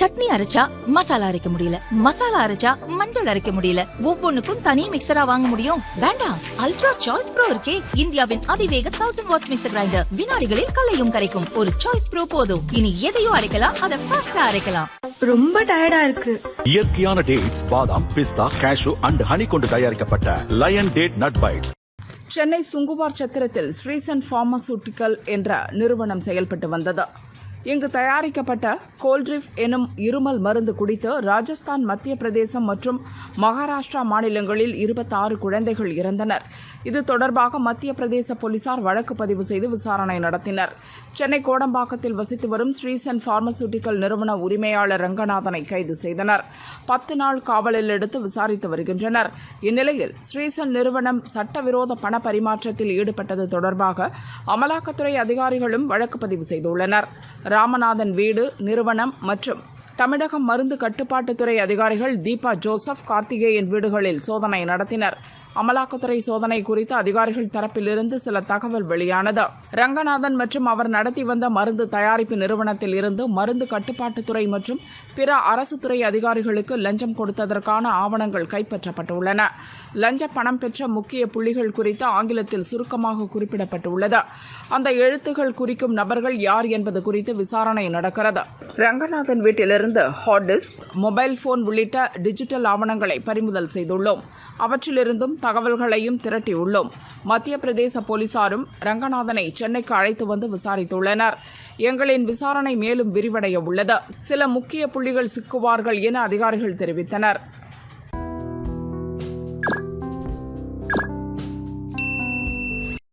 சட்னி அரைச்சா மசாலா அரைக்க முடியல. மசாலா அரைச்சா மஞ்சள் அரைக்க முடியல. ஒவ்வொன்னுக்கும் தனி மிக்சரா வாங்க முடியும். வேண்டாம். அல்ட்ரா சாய்ஸ் ப்ரோ இருக்கே. இந்தியாவின் அதிவேக தௌசண்ட் வாட்ஸ் மிக்சர் கிரைண்டர் வினாடிகளில் கலையும் கரைக்கும். ஒரு சாய்ஸ் ப்ரோ போதும். இனி எதையும் அரைக்கலாம். அதை ஃபாஸ்டா அரைக்கலாம். ரொம்ப டயர்டா இருக்கு. இயற்கையான டேட்ஸ் பாதாம் பிஸ்தா கேஷு அண்ட் ஹனி கொண்டு தயாரிக்கப்பட்ட lion date nut bites Chennai Sunguvar சத்திரத்தில் ஸ்ரீசன் பார்மசூட்டிக்கல் என்ற நிறுவனம் செயல்பட்டு வந்தது. இங்கு தயாரிக்கப்பட்ட கோல்ட்ரிஃப் எனும் இருமல் மருந்து குடித்து ராஜஸ்தான் மத்திய பிரதேசம் மற்றும் மகாராஷ்டிரா மாநிலங்களில் இருபத்தாறு குழந்தைகள் இறந்தனர். இது தொடர்பாக மத்திய பிரதேச போலீசார் வழக்கு பதிவு செய்து விசாரணை நடத்தினர். சென்னை கோடம்பாக்கத்தில் வசித்து வரும் ஸ்ரீசன் பார்மசூட்டிக்கல் நிறுவன உரிமையாளர் ரங்கநாதனை கைது செய்தனர். பத்து நாள் காவலில் எடுத்து விசாரித்து வருகின்றனர். இந்நிலையில் ஸ்ரீசன் நிறுவனம் சட்டவிரோத பண பரிமாற்றத்தில் ஈடுபட்டது தொடர்பாக அமலாக்கத்துறை அதிகாரிகளும் வழக்கு பதிவு செய்துள்ளனர். ராமநாதன் வீடு நிறுவனம் மற்றும் தமிழக மருந்து கட்டுப்பாட்டுத்துறை அதிகாரிகள் தீபா ஜோசப் கார்த்திகேயன் வீடுகளில் சோதனை நடத்தினர். அமலாக்கத்துறை சோதனை குறித்து அதிகாரிகள் தரப்பிலிருந்து சில தகவல் வெளியானது. ரங்கநாதன் மற்றும் அவர் நடத்தி வந்த மருந்து தயாரிப்பு நிறுவனத்தில் இருந்து மருந்து கட்டுப்பாட்டுத்துறை மற்றும் பிற அரசு துறை அதிகாரிகளுக்கு லஞ்சம் கொடுத்ததற்கான ஆவணங்கள் கைப்பற்றப்பட்டுள்ளன. லஞ்ச பணம் பெற்ற முக்கிய புள்ளிகள் குறித்து ஆங்கிலத்தில் சுருக்கமாக குறிப்பிடப்பட்டுள்ளது. அந்த எழுத்துகள் குறிக்கும் நபர்கள் யார் என்பது குறித்து விசாரணை நடக்கிறது. ரங்கநாதன் வீட்டிலிருந்து ஹார்ட் டிஸ்க் மொபைல் போன் உள்ளிட்ட டிஜிட்டல் ஆவணங்களை பறிமுதல் செய்துள்ளோம். அவற்றிலிருந்தும் தகவல்களையும் திரட்டியுள்ளோம். மத்திய பிரதேச போலீசாரும் ரங்கநாதனை சென்னைக்கு அழைத்து வந்து விசாரித்துள்ளனர். எங்களின் விசாரணை மேலும் விரிவடைய உள்ளது. சில முக்கிய புள்ளிகள் சிக்குவார்கள் என அதிகாரிகள் தெரிவித்தனர்.